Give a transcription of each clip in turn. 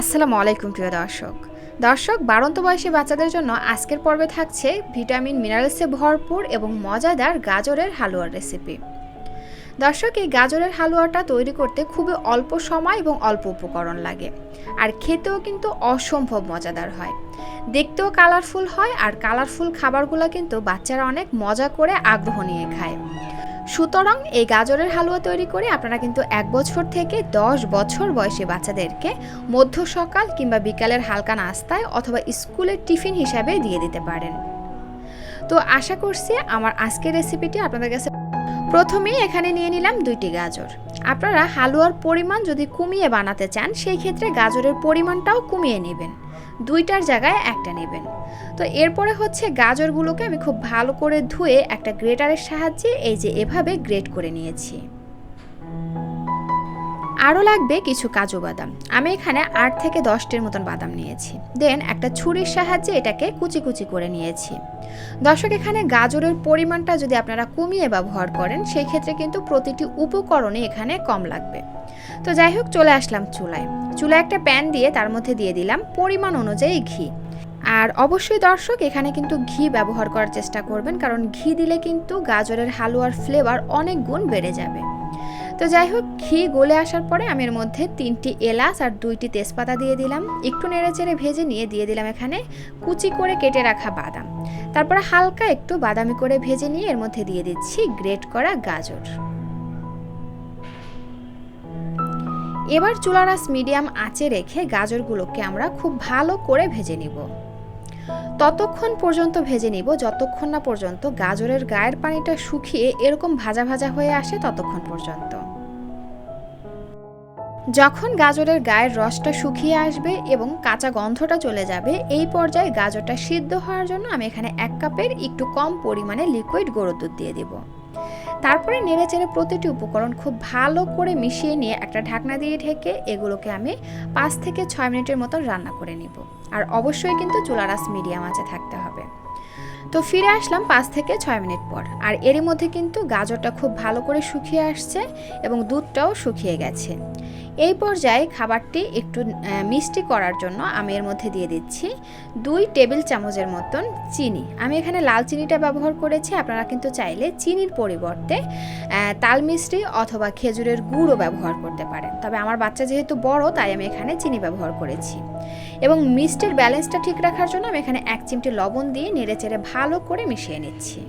আসসালামু আলাইকুম, প্রিয় দর্শক। দর্শক, বাড়ন্ত বয়সী বাচ্চাদের জন্য আজকের পর্বে থাকছে ভিটামিন, মিনারেলসে ভরপুর এবং মজাদার গাজরের হালুয়ার রেসিপি। দর্শক, এই গাজরের হালুয়াটা তৈরি করতে খুবই অল্প সময় এবং অল্প উপকরণ লাগে। আর খেতেও কিন্তু অসম্ভব মজাদার হয়। দেখতেও কালারফুল হয় আর কালারফুল খাবারগুলো কিন্তু বাচ্চারা অনেক মজা করে আগ্রহ নিয়ে খায়। সুতরাং এই গাজরের হালুয়া তৈরি করে আপনারা কিন্তু এক বছর থেকে দশ বছর বয়সী বাচ্চাদেরকে মধ্য সকাল কিংবা বিকালের হালকা নাস্তায় অথবা স্কুলের টিফিন হিসাবে দিয়ে দিতে পারেন। তো আশা করছি আমার আজকের রেসিপিটি আপনাদের কাছে প্রথমেই এখানে নিয়ে নিলাম দুইটি গাজর। আপনারা হালুয়ার পরিমাণ যদি কমিয়ে বানাতে চান, সেই ক্ষেত্রে গাজরের পরিমাণটাও কমিয়ে নেবেন। দুইটার জায়গায় একটা নেবেন। তো এরপরে হচ্ছে গাজরগুলোকে আমি খুব ভালো করে ধুয়ে একটা গ্রেটারের সাহায্যে এই যে এভাবে গ্রেট করে নিয়েছি। আরও লাগবে কিছু কাজু বাদাম। আমি এখানে আট থেকে দশটির মতন বাদাম নিয়েছি। দেন একটা ছুরির সাহায্যে এটাকে কুচি কুচি করে নিয়েছি। দর্শক, এখানে গাজরের পরিমাণটা যদি আপনারা কমিয়ে ব্যবহার করেন, সেই ক্ষেত্রে কিন্তু প্রতিটি উপকরণে এখানে কম লাগবে। তো যাই হোক, চলে আসলাম চুলায়। চুলায় একটা প্যান দিয়ে তার মধ্যে দিয়ে দিলাম পরিমাণ অনুযায়ী ঘি। আর অবশ্যই দর্শক, এখানে কিন্তু ঘি ব্যবহার করার চেষ্টা করবেন, কারণ ঘি দিলে কিন্তু গাজরের হালুয়ার ফ্লেভার অনেক গুণ বেড়ে যাবে। তো যাই হোক, ঘি গলে আসার পরে আমি এর মধ্যে তিনটি এলাচ আর দুইটি তেজপাতা দিয়ে দিলাম। একটু নেড়ে চেড়ে ভেজে নিয়ে দিয়ে দিলাম এখানে কুচি করে কেটে রাখা বাদাম। তারপরে হালকা একটু বাদামি করে ভেজে নিয়ে এর মধ্যে দিয়ে দিচ্ছি গ্রেট করা গাজর। এবার চুলারাস মিডিয়াম আঁচে রেখে গাজরগুলোকে আমরা খুব ভালো করে ভেজে নিব। ততক্ষণ পর্যন্ত ভেজে নিব, যতক্ষণ না পর্যন্ত গাজরের গায়ের পানিটা শুকিয়ে এরকম ভাজা ভাজা হয়ে আসে ততক্ষণ পর্যন্ত। যখন গাজরের গায়ের রসটা শুকিয়ে আসবে এবং কাঁচা গন্ধটা চলে যাবে, এই পর্যায়ে গাজরটা সিদ্ধ হওয়ার জন্য আমি এখানে এক কাপের একটু কম পরিমাণে লিকুইড গরুর দুধ দিয়ে দেব। তারপরে নেড়েচেড়ে প্রতিটি উপকরণ খুব ভালো করে মিশিয়ে নিয়ে একটা ঢাকনা দিয়ে ঢেকে এগুলোকে আমি পাঁচ থেকে ছয় মিনিটের মতো রান্না করে নিব। আর অবশ্যই কিন্তু চুলারাস মিডিয়াম আঁচে থাকতে হবে। তো ফিরে আসলাম পাঁচ থেকে ছয় মিনিট পর। আর এরই মধ্যে কিন্তু গাজরটা খুব ভালো করে শুকিয়ে আসছে এবং দুধটাও শুকিয়ে গেছে। এই পর্যায়ে খাবারটি একটু মিষ্টি করার জন্য আমি এর মধ্যে দিয়ে দিচ্ছি দুই টেবিল চামচের মতন চিনি। আমি এখানে লাল চিনিটা ব্যবহার করেছি, আপনারা কিন্তু চাইলে চিনির পরিবর্তে তাল মিষ্টি অথবা খেজুরের গুড়ও ব্যবহার করতে পারেন। তবে আমার বাচ্চা যেহেতু বড়, তাই আমি এখানে চিনি ব্যবহার করেছি। এবং মিষ্টির ব্যালেন্সটা ঠিক রাখার জন্য আমি এখানে এক চিমটি লবণ দিয়ে নেড়ে চেড়ে ভালো করে মিশিয়ে নিচ্ছি।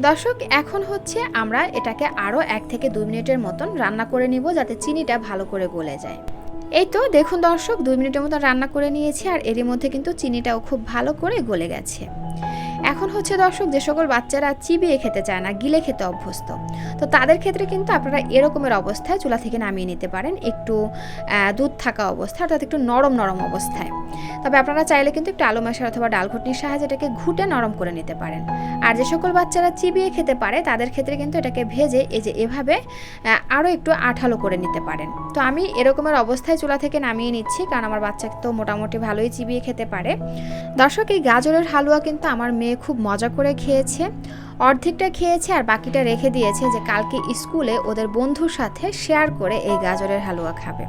দর্শক, এখন হচ্ছে আমরা এটাকে আরও এক থেকে দুই মিনিটের মতন রান্না করে নিব যাতে চিনিটা ভালো করে গলে যায়। এই তো, দেখুন দর্শক, দুই মিনিটের মতো রান্না করে নিয়েছি আর এরই মধ্যে কিন্তু চিনিটাও খুব ভালো করে গলে গেছে। এখন হচ্ছে দর্শক, যে সকল বাচ্চারা চিবিয়ে খেতে চায় না, গিলে খেতে অভ্যস্ত, তো তাদের ক্ষেত্রে কিন্তু আপনারা এরকমের অবস্থায় চুলা থেকে নামিয়ে নিতে পারেন, একটু দুধ থাকা অবস্থায়, অর্থাৎ একটু নরম নরম অবস্থায়। তবে আপনারা চাইলে কিন্তু একটু আলু মাসার অথবা ডাল ঘুটনির সাহায্যে এটাকে ঘুটে নরম করে নিতে পারেন। আর যে সকল বাচ্চারা চিবিয়ে খেতে পারে, তাদের ক্ষেত্রে কিন্তু এটাকে ভেজে, এই যে এভাবে আরও একটু আঠালো করে নিতে পারেন। তো আমি এরকমের অবস্থায় চুলা থেকে নামিয়ে নিচ্ছি, কারণ আমার বাচ্চা তো মোটামুটি ভালোই চিবিয়ে খেতে পারে। দর্শক, এই গাজরের হালুয়া কিন্তু আমার মেয়ে খুব মজা করে খেয়েছে, অর্ধেকটা খেয়েছে আর বাকিটা রেখে দিয়েছে যে কালকে স্কুলে ওদের বন্ধুর সাথে শেয়ার করে এই গাজরের হালুয়া খাবে।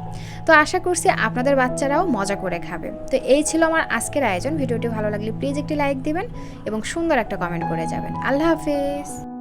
তো আশা করছি আপনাদের বাচ্চারাও মজা করে খাবে। তো এই ছিল আমার আজকের আয়োজন। ভিডিওটি ভালো লাগলে প্লিজ একটি লাইক দিবেন এবং সুন্দর একটা কমেন্ট করে যাবেন। আল্লাহ হাফিজ।